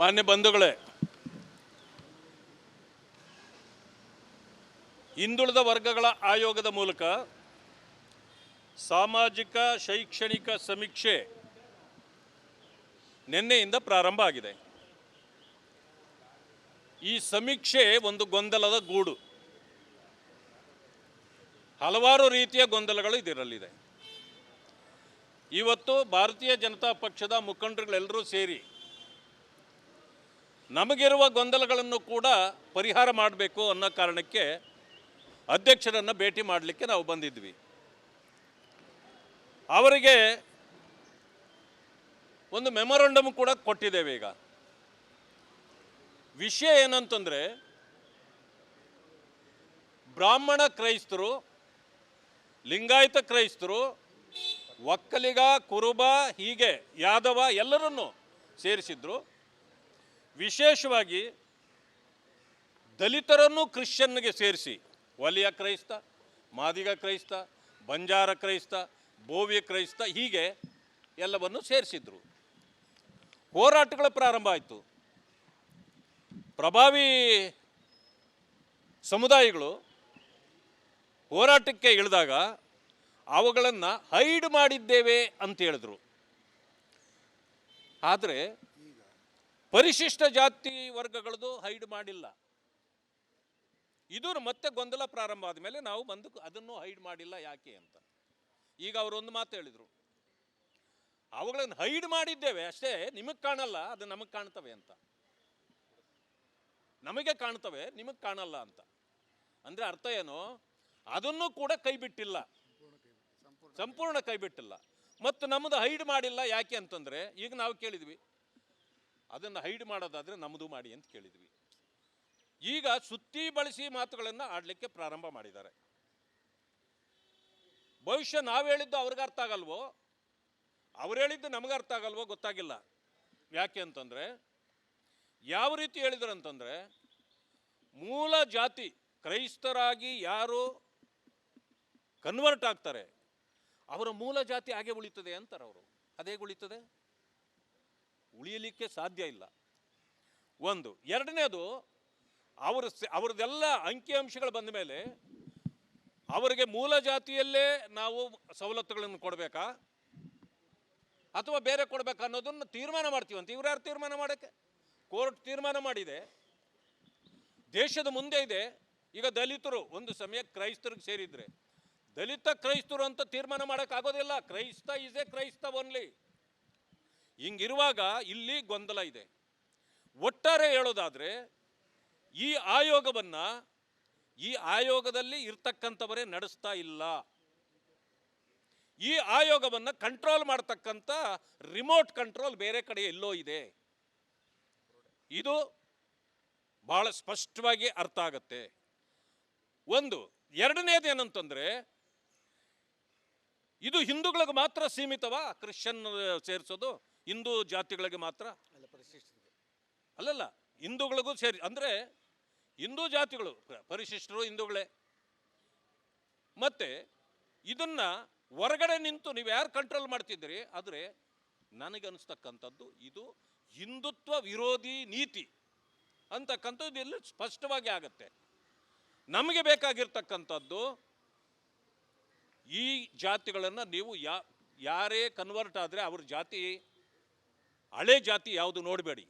ಮಾನ್ಯ ಬಂಧುಗಳೇ, ಹಿಂದುಳಿದ ವರ್ಗಗಳ ಆಯೋಗದ ಮೂಲಕ ಸಾಮಾಜಿಕ ಶೈಕ್ಷಣಿಕ ಸಮೀಕ್ಷೆ ನಿನ್ನೆಯಿಂದ ಪ್ರಾರಂಭ ಆಗಿದೆ. ಈ ಸಮೀಕ್ಷೆ ಒಂದು ಗೊಂದಲದ ಗೂಡು. ಹಲವಾರು ರೀತಿಯ ಗೊಂದಲಗಳು ಇದರಲ್ಲಿದೆ. ಇವತ್ತು ಭಾರತೀಯ ಜನತಾ ಪಕ್ಷದ ಮುಖಂಡರುಗಳೆಲ್ಲರೂ ಸೇರಿ ನಮಗಿರುವ ಗೊಂದಲಗಳನ್ನು ಕೂಡ ಪರಿಹಾರ ಮಾಡಬೇಕು ಅನ್ನೋ ಕಾರಣಕ್ಕೆ ಅಧ್ಯಕ್ಷರನ್ನು ಭೇಟಿ ಮಾಡಲಿಕ್ಕೆ ನಾವು ಬಂದಿದ್ವಿ. ಅವರಿಗೆ ಒಂದು ಮೆಮೊರಂಡಮ್ ಕೂಡ ಕೊಟ್ಟಿದ್ದೇವೆ ಈಗ. ವಿಷಯ ಏನಂತಂದರೆ, ಬ್ರಾಹ್ಮಣ ಕ್ರೈಸ್ತರು, ಲಿಂಗಾಯತ ಕ್ರೈಸ್ತರು, ಒಕ್ಕಲಿಗ, ಕುರುಬ, ಹೀಗೆ ಯಾದವ ಎಲ್ಲರನ್ನು ಸೇರಿಸಿದ್ರು. ವಿಶೇಷವಾಗಿ ದಲಿತರನ್ನು ಕ್ರಿಶ್ಚಿಯನ್ಗೆ ಸೇರಿಸಿ, ವಲಿಯ ಕ್ರೈಸ್ತ, ಮಾದಿಗ ಕ್ರೈಸ್ತ, ಬಂಜಾರ ಕ್ರೈಸ್ತ ಬೋವಿಯ ಕ್ರೈಸ್ತ, ಹೀಗೆ ಎಲ್ಲವನ್ನು ಸೇರಿಸಿದ್ರು. ಹೋರಾಟಗಳ ಪ್ರಾರಂಭ ಆಯಿತು. ಪ್ರಭಾವಿ ಸಮುದಾಯಗಳು ಹೋರಾಟಕ್ಕೆ ಇಳಿದಾಗ ಅವುಗಳನ್ನು ಹೈಡ್ ಮಾಡಿದ್ದೇವೆ ಅಂತ ಹೇಳಿದ್ರು. ಆದರೆ ಪರಿಶಿಷ್ಟ ಜಾತಿ ವರ್ಗಗಳದು ಹೈಡ್ ಮಾಡಿಲ್ಲ. ಇದು ಮತ್ತೆ ಗೊಂದಲ ಪ್ರಾರಂಭ ಆದಮೇಲೆ ನಾವು ಬಂದು ಅದನ್ನು ಹೈಡ್ ಮಾಡಿಲ್ಲ ಯಾಕೆ ಅಂತ. ಈಗ ಅವರು ಒಂದು ಮಾತು ಹೇಳಿದರು. ಅವುಗಳನ್ನು ಹೈಡ್ ಮಾಡಿದ್ದೇವೆ ಅಷ್ಟೇ, ನಿಮಗೆ ಕಾಣಲ್ಲ, ಅದು ನಮಗೆ ಕಾಣ್ತವೆ ಅಂತ. ನಮಗೆ ಕಾಣ್ತವೆ, ನಿಮಗೆ ಕಾಣಲ್ಲ ಅಂತ. ಅಂದರೆ ಅರ್ಥ ಏನು? ಅದನ್ನು ಕೂಡ ಕೈ ಬಿಟ್ಟಿಲ್ಲ. ಸಂಪೂರ್ಣ ಕೈ ಬಿಟ್ಟಿಲ್ಲ. ಮತ್ತು ನಮ್ಮದು ಹೈಡ್ ಮಾಡಿಲ್ಲ ಯಾಕೆ ಅಂತಂದರೆ, ಈಗ ನಾವು ಕೇಳಿದ್ವಿ ಅದನ್ನು ಹೈಡ್ ಮಾಡೋದಾದರೆ ನಮ್ಮದು ಮಾಡಿ ಅಂತ ಕೇಳಿದ್ವಿ. ಈಗ ಸುತ್ತಿ ಬಳಸಿ ಮಾತುಗಳನ್ನು ಆಡಲಿಕ್ಕೆ ಪ್ರಾರಂಭ ಮಾಡಿದ್ದಾರೆ. ಭವಿಷ್ಯ ನಾವು ಹೇಳಿದ್ದು ಅವ್ರಿಗೆ ಅರ್ಥ ಆಗಲ್ವೋ? ಅವ್ರು ಹೇಳಿದ್ದು ನಮಗೆ ಅರ್ಥ ಆಗಲ್ವೋ ಗೊತ್ತಾಗಿಲ್ಲ. ಯಾಕೆ ಅಂತಂದರೆ, ಯಾವ ರೀತಿ ಹೇಳಿದ್ರು ಅಂತಂದರೆ, ಮೂಲ ಜಾತಿ ಕ್ರೈಸ್ತರಾಗಿ ಯಾರು ಕನ್ವರ್ಟ್ ಆಗ್ತಾರೆ, ಅವರ ಮೂಲ ಜಾತಿ ಹಾಗೆ ಉಳಿತದೆ ಅಂತಾರೆ ಅವರು. ಅದೇ ಉಳಿತದೆ? ಉಳಿಯಲಿಕ್ಕೆ ಸಾಧ್ಯ ಇಲ್ಲ. ಒಂದು. ಎರಡನೇದು, ಅವರ ಅವ್ರದ್ದೆಲ್ಲ ಅಂಕಿಅಂಶಗಳು ಬಂದ ಮೇಲೆ ಅವರಿಗೆ ಮೂಲ ಜಾತಿಯಲ್ಲೇ ನಾವು ಸವಲತ್ತುಗಳನ್ನು ಕೊಡಬೇಕಾ? ಅಥವಾ ಬೇರೆ ಕೊಡಬೇಕಾ ಅನ್ನೋದನ್ನು ತೀರ್ಮಾನ ಮಾಡ್ತೀವಂತ ಇವ್ರು ಯಾರು ತೀರ್ಮಾನ ಮಾಡೋಕ್ಕೆ? ಕೋರ್ಟ್ ತೀರ್ಮಾನ ಮಾಡಿದೆ. ದೇಶದ ಮುಂದೆ ಇದೆ. ಈಗ ದಲಿತರು ಒಂದು ಸಮಯ ಕ್ರೈಸ್ತರಿಗೆ ಸೇರಿದ್ರೆ, ದಲಿತ ಕ್ರೈಸ್ತರು ಅಂತ ತೀರ್ಮಾನ ಮಾಡೋಕ್ಕಾಗೋದಿಲ್ಲ. Christ is a Christ only ಹಿಂಗಿರುವಾಗ ಇಲ್ಲಿ ಗೊಂದಲ ಇದೆ. ಒಟ್ಟಾರೆ ಹೇಳೋದಾದರೆ, ಈ ಆಯೋಗವನ್ನು, ಈ ಆಯೋಗದಲ್ಲಿ ಇರ್ತಕ್ಕಂಥವರೇ ನಡೆಸ್ತಾ ಇಲ್ಲ. ಈ ಆಯೋಗವನ್ನು ಕಂಟ್ರೋಲ್ ಮಾಡ್ತಕ್ಕಂಥ ರಿಮೋಟ್ ಕಂಟ್ರೋಲ್ ಬೇರೆ ಕಡೆ ಎಲ್ಲೋ ಇದೆ. ಇದು ಬಹಳ ಸ್ಪಷ್ಟವಾಗಿ ಅರ್ಥ ಆಗತ್ತೆ. ಒಂದು, ಎರಡನೇದು ಏನಂತಂದ್ರೆ, ಇದು ಹಿಂದೂಗಳಿಗೆ ಮಾತ್ರ ಸೀಮಿತವಾ? ಕ್ರಿಶ್ಚಿಯನ್ ಸೇರಿಸೋದು? ಹಿಂದೂ ಜಾತಿಗಳಿಗೆ ಮಾತ್ರ? ಅಲ್ಲಲ್ಲ ಹಿಂದೂಗಳಿಗೂ ಸೇರಿ ಅಂದರೆ ಹಿಂದೂ ಜಾತಿಗಳು ಪರಿಶಿಷ್ಟರು ಹಿಂದೂಗಳೇ. ಮತ್ತೆ ಇದನ್ನ ಹೊರಗಡೆ ನಿಂತು ನೀವು ಯಾರು ಕಂಟ್ರೋಲ್ ಮಾಡ್ತಿದ್ದೀರಿ? ಆದರೆ ನನಗನ್ನಿಸ್ತಕ್ಕಂಥದ್ದು ಇದು ಹಿಂದುತ್ವ ವಿರೋಧಿ ನೀತಿ ಅಂತಕ್ಕಂಥದ್ದು ಇಲ್ಲಿ ಸ್ಪಷ್ಟವಾಗಿ ಆಗತ್ತೆ. ನಮಗೆ ಬೇಕಾಗಿರ್ತಕ್ಕಂಥದ್ದು ಈ ಜಾತಿಗಳನ್ನು ನೀವು ಯಾ ಯಾರೇ ಕನ್ವರ್ಟ್ ಆದರೆ ಅವ್ರ ಜಾತಿ ಹಳೆ ಜಾತಿ ಯಾವುದು ನೋಡಬೇಡಿ.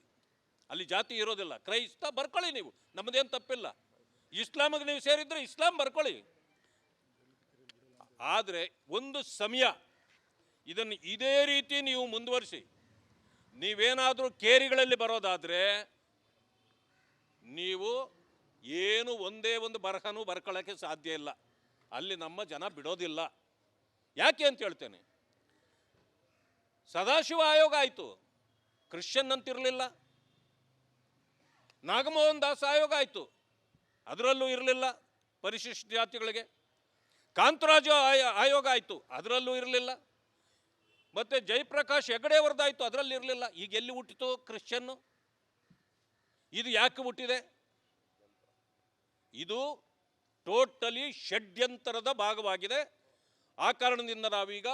ಅಲ್ಲಿ ಜಾತಿ ಇರೋದಿಲ್ಲ. ಕ್ರೈಸ್ತ ಬರ್ಕೊಳ್ಳಿ ನೀವು. ನಮ್ಮದೇನು ತಪ್ಪಿಲ್ಲ. ಇಸ್ಲಾಮಿಗೆ ನೀವು ಸೇರಿದ್ರೆ ಇಸ್ಲಾಂ ಬರ್ಕೊಳ್ಳಿ. ಆದರೆ ಒಂದು ಸಮಯ. ಇದನ್ನು ಇದೇ ರೀತಿ ನೀವು ಮುಂದುವರಿಸಿ. ನೀವೇನಾದರೂ ಕೇರಿಗಳಲ್ಲಿ ಬರೋದಾದರೆ ನೀವು ಏನು ಒಂದೇ ಒಂದು ಬರಹನೂ ಬರ್ಕೊಳ್ಳೋಕ್ಕೆ ಸಾಧ್ಯ ಇಲ್ಲ. ಅಲ್ಲಿ ನಮ್ಮ ಜನ ಬಿಡೋದಿಲ್ಲ. ಯಾಕೆ ಅಂತ ಹೇಳ್ತೇನೆ. ಸದಾಶಿವ ಆಯೋಗ ಆಯಿತು. ಕ್ರಿಶ್ಚಿಯನ್ ಅಂತಿರಲಿಲ್ಲ. ನಾಗಮೋಹನ್ ದಾಸ್ ಆಯೋಗ ಆಯಿತು. ಅದರಲ್ಲೂ ಇರಲಿಲ್ಲ ಪರಿಶಿಷ್ಟ ಜಾತಿಗಳಿಗೆ. ಕಾಂತರಾಜು ಆಯ- ಆಯೋಗ ಆಯಿತು, ಅದರಲ್ಲೂ ಇರಲಿಲ್ಲ. ಮತ್ತು ಜಯಪ್ರಕಾಶ್ ಹೆಗಡೆ ಅವರದ್ದಾಯಿತು ಅದರಲ್ಲಿ ಇರಲಿಲ್ಲ. ಈಗ ಎಲ್ಲಿ ಹುಟ್ಟಿತು ಕ್ರಿಶ್ಚಿಯನ್ನು? ಇದು ಯಾಕೆ ಹುಟ್ಟಿದೆ? ಇದು ಟೋಟಲಿ ಷಡ್ಯಂತರದ ಭಾಗವಾಗಿದೆ. ಆ ಕಾರಣದಿಂದ ನಾವೀಗ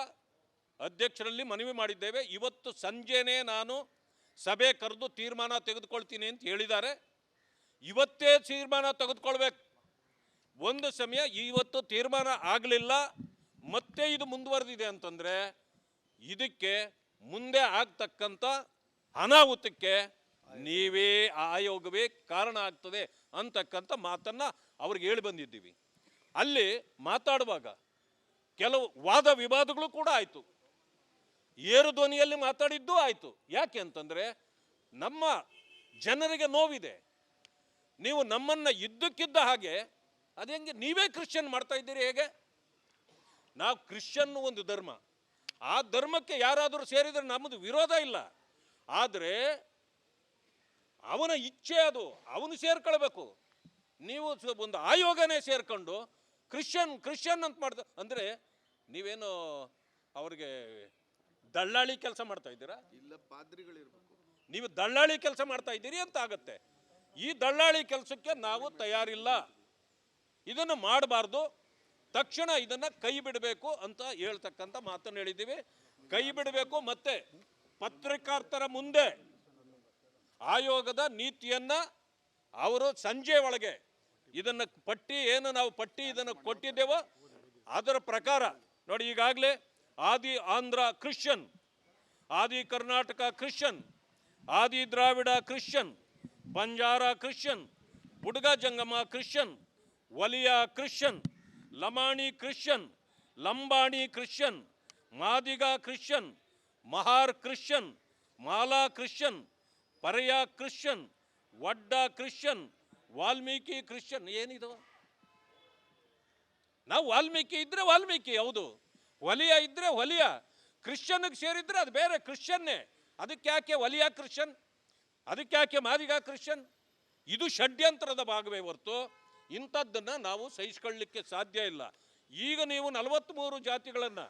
ಅಧ್ಯಕ್ಷರಲ್ಲಿ ಮನವಿ ಮಾಡಿದ್ದೇವೆ. ಇವತ್ತು ಸಂಜೆನೇ ನಾನು ಸಭೆ ಕರೆದು ತೀರ್ಮಾನ ತೆಗೆದುಕೊಳ್ತೀನಿ ಅಂತ ಹೇಳಿದ್ದಾರೆ. ಇವತ್ತೇ ತೀರ್ಮಾನ ತೆಗೆದುಕೊಳ್ಬೇಕು. ಒಂದು ಸಮಯ ಇವತ್ತು ತೀರ್ಮಾನ ಆಗಲಿಲ್ಲ. ಮತ್ತೆ ಇದು ಮುಂದುವರೆದಿದೆ ಅಂತಂದರೆ ಇದಕ್ಕೆ ಮುಂದೆ ಆಗ್ತಕ್ಕಂಥ ಅನಾಹುತಕ್ಕೆ ನೀವೇ ಆಯೋಗವೇ ಕಾರಣ ಆಗ್ತದೆ ಅಂತಕ್ಕಂಥ ಮಾತನ್ನು ಅವ್ರಿಗೆ ಹೇಳಿ ಬಂದಿದ್ದೀವಿ. ಅಲ್ಲಿ ಮಾತಾಡುವಾಗ ಕೆಲವು ವಾದ ವಿವಾದಗಳು ಕೂಡ ಆಯಿತು. ಏರು ಧ್ವನಿಯಲ್ಲಿ ಮಾತಾಡಿದ್ದು ಆಯಿತು. ಯಾಕೆ ಅಂತಂದರೆ ನಮ್ಮ ಜನರಿಗೆ ನೋವಿದೆ. ನೀವು ನಮ್ಮನ್ನು ಇದ್ದಕ್ಕಿದ್ದ ಹಾಗೆ, ಅದು ಹೆಂಗೆ ನೀವೇ ಕ್ರಿಶ್ಚಿಯನ್ ಮಾಡ್ತಾ ಇದ್ದೀರಿ ಹೇಗೆ? ನಾವು ಕ್ರಿಶ್ಚಿಯನ್ ಒಂದು ಧರ್ಮ. ಆ ಧರ್ಮಕ್ಕೆ ಯಾರಾದರೂ ಸೇರಿದರೆ ನಮ್ಮದು ವಿರೋಧ ಇಲ್ಲ. ಆದರೆ ಅವನ ಇಚ್ಛೆ ಅದು, ಅವನು ಸೇರ್ಕೊಳ್ಬೇಕು. ನೀವು ಒಂದು ಆಯೋಗನೇ ಸೇರ್ಕೊಂಡು ಕ್ರಿಶ್ಚಿಯನ್ ಕ್ರಿಶ್ಚಿಯನ್ ಅಂತ ಮಾಡ್ದ ಅಂದರೆ ನೀವೇನು ಅವ್ರಿಗೆ ದಳ್ಳಾಳಿ ಕೆಲಸ ಮಾಡ್ತಾ ಇದ್ದೀರಾ? ಇಲ್ಲ ಪಾದ್ರಿಗಳಿರ್ಬೇಕು. ನೀವು ದಳ್ಳಾಳಿ ಕೆಲಸ ಮಾಡ್ತಾ ಇದ್ದೀರಿ ಅಂತ ಆಗತ್ತೆ. ಈ ದಳ್ಳಾಳಿ ಕೆಲಸಕ್ಕೆ ನಾವು ತಯಾರಿಲ್ಲ. ಇದನ್ನು ಮಾಡಬಾರ್ದು. ತಕ್ಷಣ ಇದನ್ನು ಕೈ ಬಿಡಬೇಕು ಅಂತ ಹೇಳ್ತಕ್ಕಂಥ ಮಾತನ್ನು ಹೇಳಿದ್ದೀವಿ. ಕೈ ಬಿಡಬೇಕು ಮತ್ತೆ ಪತ್ರಕರ್ತರ ಮುಂದೆ ಆಯೋಗದ ನೀತಿಯನ್ನ ಅವರು ಸಂಜೆ ಒಳಗೆ ಇದನ್ನು ಪಟ್ಟಿ ಏನು ನಾವು ಪಟ್ಟಿ ಇದನ್ನು ಕೊಟ್ಟಿದ್ದೇವೋ ಅದರ ಪ್ರಕಾರ. ನೋಡಿ ಈಗಾಗಲೇ ಆದಿ Andhra Christian, Adi Karnataka Christian, Adi Dravida Christian, Banjara Christian, Budga Jangama Christian, Valiya Christian, Lamani Christian, Lambani Christian, Madiga Christian, Mahar Christian, Mala Christian, Parya Christian, Vadda Christian, Valmiki Christian ಏನಿದವ? ನಾವು ವಾಲ್ಮೀಕಿ ಇದ್ರೆ ವಾಲ್ಮೀಕಿ, ಹೌದು. ವಲಿಯ ಇದ್ರೆ ವಲಿಯ ಕ್ರಿಶ್ಚಿಯನ್ಗೆ ಸೇರಿದ್ರೆ ಅದು ಬೇರೆ ಕ್ರಿಶ್ಚಿಯನ್ನೇ. ಅದಕ್ಕೆ ಯಾಕೆ ವಲಿಯ ಕ್ರಿಶ್ಚಿಯನ್? ಅದಕ್ಕೆ ಯಾಕೆ ಮಾದಿಗ ಕ್ರಿಶ್ಚಿಯನ್? ಇದು ಷಡ್ಯಂತ್ರದ ಭಾಗವೇ ಹೊರತು ಇಂಥದ್ದನ್ನು ನಾವು ಸಹಿಸ್ಕೊಳ್ಳಿಕ್ಕೆ ಸಾಧ್ಯ ಇಲ್ಲ. ಈಗ ನೀವು ನಲವತ್ತ್ಮೂರು ಜಾತಿಗಳನ್ನು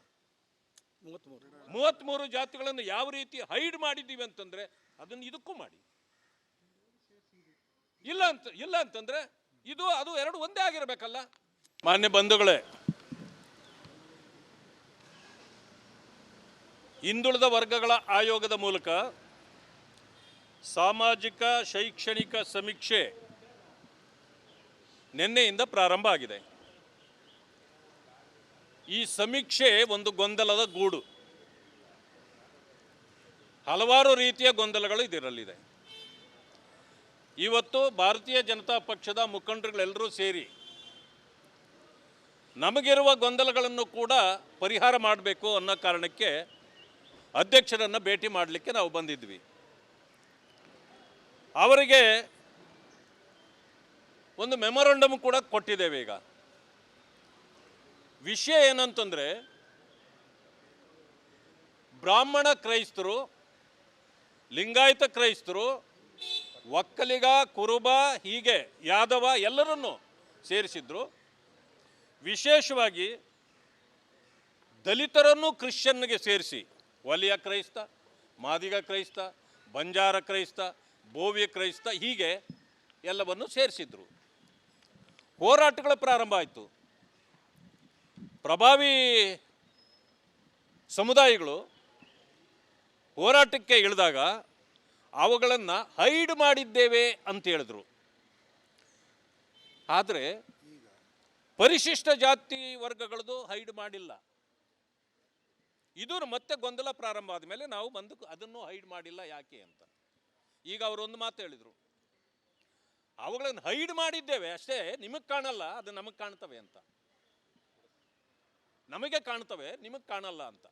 ಮೂವತ್ತ್ಮೂರು ಜಾತಿಗಳನ್ನು ಯಾವ ರೀತಿ ಹೈಡ್ ಮಾಡಿದ್ದೀವಿ ಅಂತಂದ್ರೆ ಅದನ್ನು ಇದಕ್ಕೂ ಮಾಡಿ. ಇಲ್ಲ ಅಂತ, ಇಲ್ಲ ಅಂತಂದ್ರೆ ಇದು, ಅದು ಎರಡು ಒಂದೇ ಆಗಿರಬೇಕಲ್ಲ. ಮಾನ್ಯ ಬಂಧುಗಳೇ ಹಿಂದುಳಿದ ವರ್ಗಗಳ ಆಯೋಗದ ಮೂಲಕ ಸಾಮಾಜಿಕ ಶೈಕ್ಷಣಿಕ ಸಮೀಕ್ಷೆ ನಿನ್ನೆಯಿಂದ ಪ್ರಾರಂಭ ಆಗಿದೆ. ಈ ಸಮೀಕ್ಷೆ ಒಂದು ಗೊಂದಲದ ಗೂಡು. ಹಲವಾರು ರೀತಿಯ ಗೊಂದಲಗಳು ಇದರಲ್ಲಿದೆ. ಇವತ್ತು ಭಾರತೀಯ ಜನತಾ ಪಕ್ಷದ ಮುಖಂಡರುಗಳೆಲ್ಲರೂ ಸೇರಿ ನಮಗಿರುವ ಗೊಂದಲಗಳನ್ನು ಕೂಡ ಪರಿಹಾರ ಮಾಡಬೇಕು ಅನ್ನೋ ಕಾರಣಕ್ಕೆ ಅಧ್ಯಕ್ಷರನ್ನು ಭೇಟಿ ಮಾಡಲಿಕ್ಕೆ ನಾವು ಬಂದಿದ್ವಿ. ಅವರಿಗೆ ಒಂದು ಮೆಮೊರಂಡಮ್ ಕೂಡ ಕೊಟ್ಟಿದ್ದೇವೆ ಈಗ. ವಿಷಯ ಏನಂತಂದರೆ, ಬ್ರಾಹ್ಮಣ ಕ್ರೈಸ್ತರು, ಲಿಂಗಾಯತ ಕ್ರೈಸ್ತರು, ಒಕ್ಕಲಿಗ, ಕುರುಬ, ಹೀಗೆ ಯಾದವ ಎಲ್ಲರನ್ನು ಸೇರಿಸಿದ್ರು. ವಿಶೇಷವಾಗಿ ದಲಿತರನ್ನು ಕ್ರಿಶ್ಚಿಯನ್ಗೆ ಸೇರಿಸಿ. ವಲಿಯ ಕ್ರೈಸ್ತ, ಮಾದಿಗ ಕ್ರೈಸ್ತ, ಬಂಜಾರ ಕ್ರೈಸ್ತ ಬೋವಿಯ ಕ್ರೈಸ್ತ ಹೀಗೆ ಎಲ್ಲವನ್ನು ಸೇರಿಸಿದ್ರು. ಹೋರಾಟಗಳ ಪ್ರಾರಂಭ ಆಯಿತು. ಪ್ರಭಾವಿ ಸಮುದಾಯಗಳು ಹೋರಾಟಕ್ಕೆ ಇಳಿದಾಗ ಅವುಗಳನ್ನು ಹೈಡ್ ಮಾಡಿದ್ದೇವೆ ಅಂತ ಹೇಳಿದ್ರು. ಆದರೆ ಪರಿಶಿಷ್ಟ ಜಾತಿ ವರ್ಗಗಳದು ಹೈಡ್ ಮಾಡಿಲ್ಲ. ಇದು ಮತ್ತೆ ಗೊಂದಲ ಪ್ರಾರಂಭ ಆದಮೇಲೆ ನಾವು ಬಂದು ಅದನ್ನು ಹೈಡ್ ಮಾಡಿಲ್ಲ ಯಾಕೆ ಅಂತ. ಈಗ ಅವರು ಒಂದು ಮಾತು ಹೇಳಿದರು. ಅವುಗಳನ್ನು ಹೈಡ್ ಮಾಡಿದ್ದೇವೆ ಅಷ್ಟೇ, ನಿಮಗೆ ಕಾಣಲ್ಲ, ಅದು ನಮಗೆ ಕಾಣ್ತವೆ ಅಂತ. ನಮಗೆ ಕಾಣ್ತವೆ, ನಿಮಗೆ ಕಾಣಲ್ಲ ಅಂತ.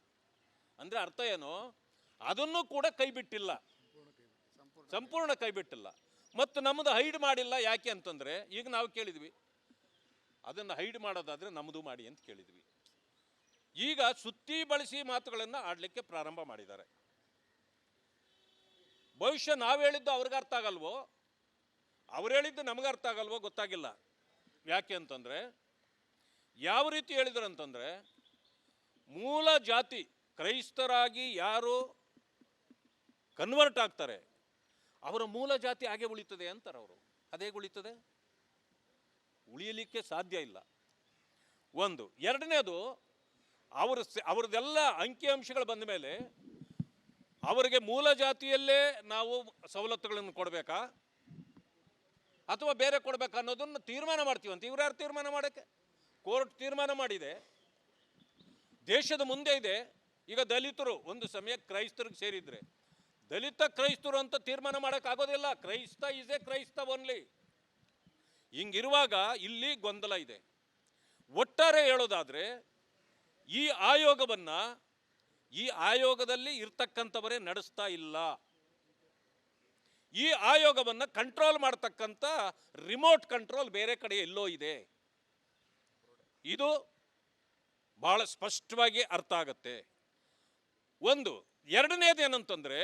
ಅಂದರೆ ಅರ್ಥ ಏನು? ಅದನ್ನು ಕೂಡ ಕೈ ಬಿಟ್ಟಿಲ್ಲ. ಸಂಪೂರ್ಣ ಕೈ ಬಿಟ್ಟಿಲ್ಲ. ಮತ್ತು ನಮ್ಮದು ಹೈಡ್ ಮಾಡಿಲ್ಲ ಯಾಕೆ ಅಂತಂದರೆ, ಈಗ ನಾವು ಕೇಳಿದ್ವಿ. ಅದನ್ನು ಹೈಡ್ ಮಾಡೋದಾದರೆ ನಮ್ಮದು ಮಾಡಿ ಅಂತ ಕೇಳಿದ್ವಿ. ಈಗ ಸುತ್ತಿ ಬಳಸಿ ಮಾತುಗಳನ್ನು ಆಡಲಿಕ್ಕೆ ಪ್ರಾರಂಭ ಮಾಡಿದ್ದಾರೆ. ಭವಿಷ್ಯ ನಾವು ಹೇಳಿದ್ದು ಅವ್ರಿಗೆ ಅರ್ಥ ಆಗಲ್ವೋ? ಅವ್ರು ಹೇಳಿದ್ದು ನಮಗೆ ಅರ್ಥ ಆಗಲ್ವೋ ಗೊತ್ತಾಗಿಲ್ಲ. ಯಾಕೆ ಅಂತಂದರೆ, ಯಾವ ರೀತಿ ಹೇಳಿದ್ರು ಅಂತಂದರೆ, ಮೂಲ ಜಾತಿ ಕ್ರೈಸ್ತರಾಗಿ ಯಾರು ಕನ್ವರ್ಟ್ ಆಗ್ತಾರೆ, ಅವರ ಮೂಲ ಜಾತಿ ಹಾಗೆ ಉಳಿತದೆ ಅಂತಾರೆ ಅವರು. ಅದೇ ಉಳಿತದೆ? ಉಳಿಯಲಿಕ್ಕೆ ಸಾಧ್ಯ ಇಲ್ಲ. ಒಂದು. ಎರಡನೇದು ಅವರು ಅವ್ರದ್ದೆಲ್ಲ ಅಂಕಿಅಂಶಗಳು ಬಂದ ಮೇಲೆ ಅವರಿಗೆ ಮೂಲ ಜಾತಿಯಲ್ಲೇ ನಾವು ಸವಲತ್ತುಗಳನ್ನು ಕೊಡಬೇಕಾ? ಅಥವಾ ಬೇರೆ ಕೊಡಬೇಕಾ ಅನ್ನೋದನ್ನು ತೀರ್ಮಾನ ಮಾಡ್ತೀವಂತ ಇವ್ರು ಯಾರು ತೀರ್ಮಾನ ಮಾಡೋಕ್ಕೆ? ಕೋರ್ಟ್ ತೀರ್ಮಾನ ಮಾಡಿದೆ. ದೇಶದ ಮುಂದೆ ಇದೆ. ಈಗ ದಲಿತರು ಒಂದು ಸಮಯ ಕ್ರೈಸ್ತರಿಗೆ ಸೇರಿದ್ರೆ, ದಲಿತ ಕ್ರೈಸ್ತರು ಅಂತ ತೀರ್ಮಾನ ಮಾಡೋಕ್ಕಾಗೋದಿಲ್ಲ Christ is a Christ only ಹಿಂಗಿರುವಾಗ ಇಲ್ಲಿ ಗೊಂದಲ ಇದೆ. ಒಟ್ಟಾರೆ ಹೇಳೋದಾದ್ರೆ ಈ ಆಯೋಗವನ್ನ ಈ ಆಯೋಗದಲ್ಲಿ ಇರ್ತಕ್ಕಂಥವರೇ ನಡೆಸ್ತಾ ಇಲ್ಲ. ಈ ಆಯೋಗವನ್ನ ಕಂಟ್ರೋಲ್ ಮಾಡ್ತಕ್ಕಂಥ ರಿಮೋಟ್ ಕಂಟ್ರೋಲ್ ಬೇರೆ ಕಡೆ ಎಲ್ಲೋ ಇದೆ. ಇದು ಬಹಳ ಸ್ಪಷ್ಟವಾಗಿ ಅರ್ಥ ಆಗತ್ತೆ. ಒಂದು ಎರಡನೇದು ಏನಂತಂದ್ರೆ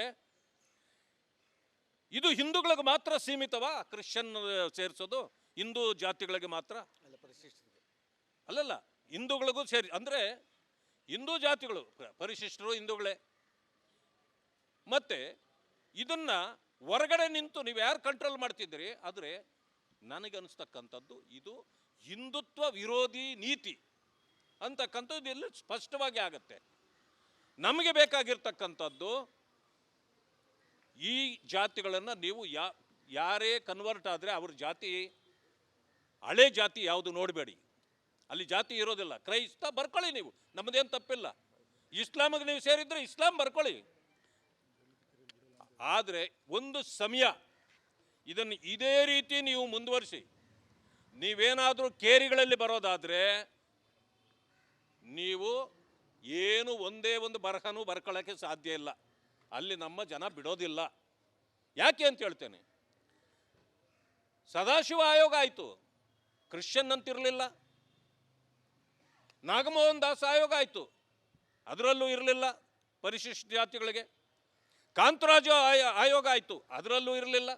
ಇದು ಹಿಂದೂಗಳಿಗೆ ಮಾತ್ರ ಸೀಮಿತವಾ? ಕ್ರಿಶ್ಚಿಯನ್ ಸೇರಿಸೋದು ಹಿಂದೂ ಜಾತಿಗಳಿಗೆ ಮಾತ್ರ? ಅಲ್ಲಲ್ಲ ಹಿಂದೂಗಳಿಗೂ ಸೇರಿ ಅಂದರೆ ಹಿಂದೂ ಜಾತಿಗಳು, ಪರಿಶಿಷ್ಟರು, ಹಿಂದೂಗಳೇ. ಮತ್ತೆ ಇದನ್ನ ಹೊರಗಡೆ ನಿಂತು ನೀವು ಯಾರು ಕಂಟ್ರೋಲ್ ಮಾಡ್ತಿದ್ದೀರಿ? ಆದರೆ ನನಗನ್ನಿಸ್ತಕ್ಕಂಥದ್ದು ಇದು ಹಿಂದುತ್ವ ವಿರೋಧಿ ನೀತಿ ಅಂತಕ್ಕಂಥದ್ದು ಇಲ್ಲಿ ಸ್ಪಷ್ಟವಾಗಿ ಆಗತ್ತೆ. ನಮಗೆ ಬೇಕಾಗಿರ್ತಕ್ಕಂಥದ್ದು ಈ ಜಾತಿಗಳನ್ನು ನೀವು ಯಾ, ಯಾರೇ ಕನ್ವರ್ಟ್ ಆದರೆ ಅವ್ರ ಜಾತಿ, ಹಳೆ ಜಾತಿ ಯಾವುದು ನೋಡಬೇಡಿ. ಅಲ್ಲಿ ಜಾತಿ ಇರೋದಿಲ್ಲ. ಕ್ರೈಸ್ತ ಬರ್ಕೊಳ್ಳಿ ನೀವು. ನಮ್ಮದೇನು ತಪ್ಪಿಲ್ಲ. ಇಸ್ಲಾಮಿಗೆ ನೀವು ಸೇರಿದ್ರೆ ಇಸ್ಲಾಂ ಬರ್ಕೊಳ್ಳಿ. ಆದರೆ ಒಂದು ಸಮಯ. ಇದನ್ನು ಇದೇ ರೀತಿ ನೀವು ಮುಂದುವರಿಸಿ. ನೀವೇನಾದರೂ ಕೇರಿಗಳಲ್ಲಿ ಬರೋದಾದರೆ ನೀವು ಏನು ಒಂದೇ ಒಂದು ಬರಹನೂ ಬರ್ಕೊಳ್ಳೋಕ್ಕೆ ಸಾಧ್ಯ ಇಲ್ಲ. ಅಲ್ಲಿ ನಮ್ಮ ಜನ ಬಿಡೋದಿಲ್ಲ. ಯಾಕೆ ಅಂತ ಹೇಳ್ತೇನೆ. ಸದಾಶಿವ ಆಯೋಗ ಆಯಿತು. ಕ್ರಿಶ್ಚಿಯನ್ ಅಂತಿರಲಿಲ್ಲ. ನಾಗಮೋಹನ್ ದಾಸ್ ಆಯೋಗ ಆಯಿತು. ಅದರಲ್ಲೂ ಇರಲಿಲ್ಲ ಪರಿಶಿಷ್ಟ ಜಾತಿಗಳಿಗೆ. ಕಾಂತರಾಜು ಆಯ- ಆಯೋಗ ಆಯಿತು, ಅದರಲ್ಲೂ ಇರಲಿಲ್ಲ.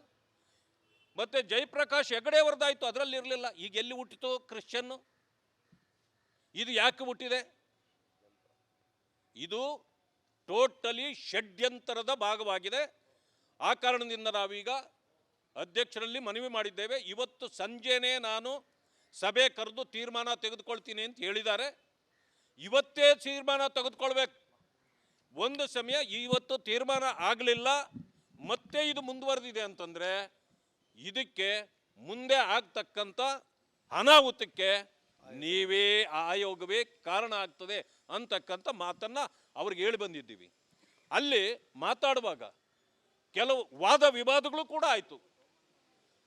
ಮತ್ತೆ ಜಯಪ್ರಕಾಶ್ ಹೆಗಡೆ ಅವ್ರದ್ದಾಯಿತು ಅದರಲ್ಲಿ ಇರಲಿಲ್ಲ. ಈಗ ಎಲ್ಲಿ ಹುಟ್ಟಿತು ಕ್ರಿಶ್ಚಿಯನ್ನು? ಇದು ಯಾಕೆ ಹುಟ್ಟಿದೆ? ಇದು ಟೋಟಲಿ ಷಡ್ಯಂತರದ ಭಾಗವಾಗಿದೆ. ಆ ಕಾರಣದಿಂದ ನಾವೀಗ ಅಧ್ಯಕ್ಷರಲ್ಲಿ ಮನವಿ ಮಾಡಿದ್ದೇವೆ. ಇವತ್ತು ಸಂಜೆನೇ ನಾನು ಸಭೆ ಕರೆದು ತೀರ್ಮಾನ ತೆಗೆದುಕೊಳ್ತೀನಿ ಅಂತ ಹೇಳಿದ್ದಾರೆ. ಇವತ್ತೇ ತೀರ್ಮಾನ ತೆಗೆದುಕೊಳ್ಬೇಕು. ಒಂದು ಸಮಯ ಇವತ್ತು ತೀರ್ಮಾನ ಆಗಲಿಲ್ಲ. ಮತ್ತೆ ಇದು ಮುಂದುವರೆದಿದೆ ಅಂತಂದರೆ ಇದಕ್ಕೆ ಮುಂದೆ ಆಗ್ತಕ್ಕಂಥ ಅನಾಹುತಕ್ಕೆ ನೀವೇ ಆಯೋಗವೇ ಕಾರಣ ಆಗ್ತದೆ ಅಂತಕ್ಕಂಥ ಮಾತನ್ನು ಅವ್ರಿಗೆ ಹೇಳಿ ಬಂದಿದ್ದೀವಿ. ಅಲ್ಲಿ ಮಾತಾಡುವಾಗ ಕೆಲವು ವಾದ ವಿವಾದಗಳು ಕೂಡ ಆಯಿತು.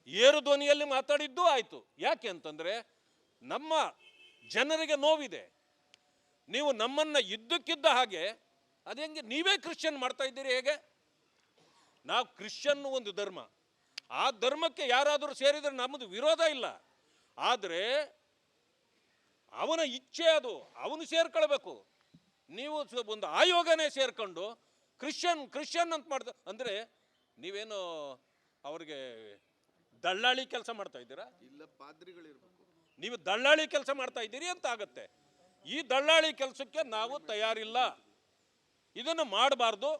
ಏರು ಧ್ವನಿಯಲ್ಲಿ ಮಾತಾಡಿದ್ದು ಆಯಿತು. ಯಾಕೆ ಅಂತಂದರೆ ನಮ್ಮ ಜನರಿಗೆ ನೋವಿದೆ. ನೀವು ನಮ್ಮನ್ನು ಇದ್ದಕ್ಕಿದ್ದ ಹಾಗೆ, ಅದು ಹೆಂಗೆ ನೀವೇ ಕ್ರಿಶ್ಚಿಯನ್ ಮಾಡ್ತಾ ಇದ್ದೀರಿ ಹೇಗೆ? ನಾವು ಕ್ರಿಶ್ಚಿಯನ್ ಒಂದು ಧರ್ಮ. ಆ ಧರ್ಮಕ್ಕೆ ಯಾರಾದರೂ ಸೇರಿದರೆ ನಮ್ಮದು ವಿರೋಧ ಇಲ್ಲ. ಆದರೆ ಅವನ ಇಚ್ಛೆ ಅದು, ಅವನು ಸೇರ್ಕೊಳ್ಬೇಕು. ನೀವು ಒಂದು ಆಯೋಗನೇ ಸೇರ್ಕೊಂಡು ಕ್ರಿಶ್ಚಿಯನ್ ಕ್ರಿಶ್ಚಿಯನ್ ಅಂತ ಮಾಡ್ದ ಅಂದರೆ ನೀವೇನು ಅವ್ರಿಗೆ ದಳ್ಳಾಳಿ ಕೆಲಸ ಮಾಡ್ತಾ ಇದ್ದೀರಾ? ಇಲ್ಲ ಪಾದ್ರಿಗಳಿರ್ಬೇಕು. ನೀವು ದಳ್ಳಾಳಿ ಕೆಲಸ ಮಾಡ್ತಾ ಇದ್ದೀರಿ ಅಂತ ಆಗತ್ತೆ. ಈ ದಳ್ಳಾಳಿ ಕೆಲಸಕ್ಕೆ ನಾವು ತಯಾರಿಲ್ಲ. ಇದನ್ನು ಮಾಡಬಾರ್ದು.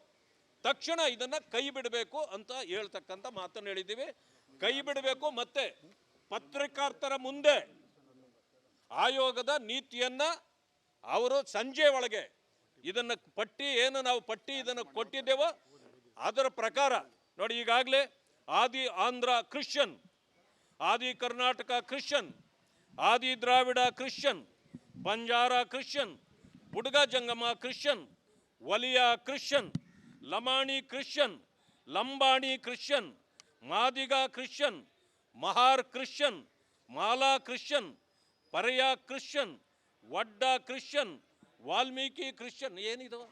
ತಕ್ಷಣ ಇದನ್ನು ಕೈ ಬಿಡಬೇಕು ಅಂತ ಹೇಳ್ತಕ್ಕಂಥ ಮಾತನ್ನು ಹೇಳಿದ್ದೀವಿ. ಕೈ ಬಿಡಬೇಕು ಮತ್ತೆ ಪತ್ರಕರ್ತರ ಮುಂದೆ ಆಯೋಗದ ನೀತಿಯನ್ನ ಅವರು ಸಂಜೆ ಒಳಗೆ ಇದನ್ನು ಪಟ್ಟಿ ಏನು ನಾವು ಪಟ್ಟಿ ಇದನ್ನು ಕೊಟ್ಟಿದ್ದೇವೋ ಅದರ ಪ್ರಕಾರ. ನೋಡಿ ಈಗಾಗಲೇ ಆದಿ Andhra Christian, Adi Karnataka Christian, Adi Dravida Christian, Banjara Christian, Budga Jangama Christian, Valiya Christian, Lamani Christian, Lambani Christian, Madiga Christian, Mahar Christian, Mala Christian, Parya Christian, Vadda Christian, Valmiki Christian ಏನಿದವ?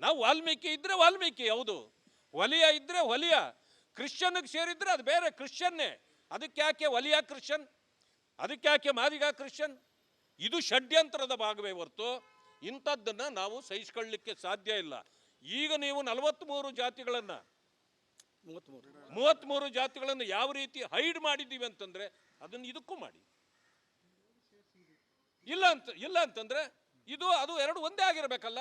ನಾವು ವಾಲ್ಮೀಕಿ ಇದ್ರೆ ವಾಲ್ಮೀಕಿ, ಹೌದು. ವಲಿಯ ಇದ್ರೆ ಒಲಿಯ, ಕ್ರಿಶ್ಚಿಯನ್ಗೆ ಸೇರಿದ್ರೆ ಅದು ಬೇರೆ ಕ್ರಿಶ್ಚಿಯನ್ನೇ. ಅದಕ್ಕೆ ಯಾಕೆ ಒಲಿಯ ಕ್ರಿಶ್ಚಿಯನ್? ಅದಕ್ಕೆ ಯಾಕೆ ಮಾದಿಗ ಕ್ರಿಶ್ಚಿಯನ್? ಇದು ಷಡ್ಯಂತ್ರದ ಭಾಗವೇ ಹೊರತು ಇಂಥದ್ದನ್ನು ನಾವು ಸಹಿಸ್ಕೊಳ್ಳಿಕ್ಕೆ ಸಾಧ್ಯ ಇಲ್ಲ. ಈಗ ನೀವು ನಲವತ್ತ್ಮೂರು ಜಾತಿಗಳನ್ನ ಮೂವತ್ತ್ಮೂರು ಜಾತಿಗಳನ್ನು ಯಾವ ರೀತಿ ಹೈಡ್ ಮಾಡಿದ್ದೀವಿ ಅಂತಂದ್ರೆ ಅದನ್ನು ಇದಕ್ಕೂ ಮಾಡಿ. ಇಲ್ಲ ಅಂತ, ಇಲ್ಲ ಅಂತಂದ್ರೆ ಇದು, ಅದು ಎರಡು ಒಂದೇ ಆಗಿರಬೇಕಲ್ಲ.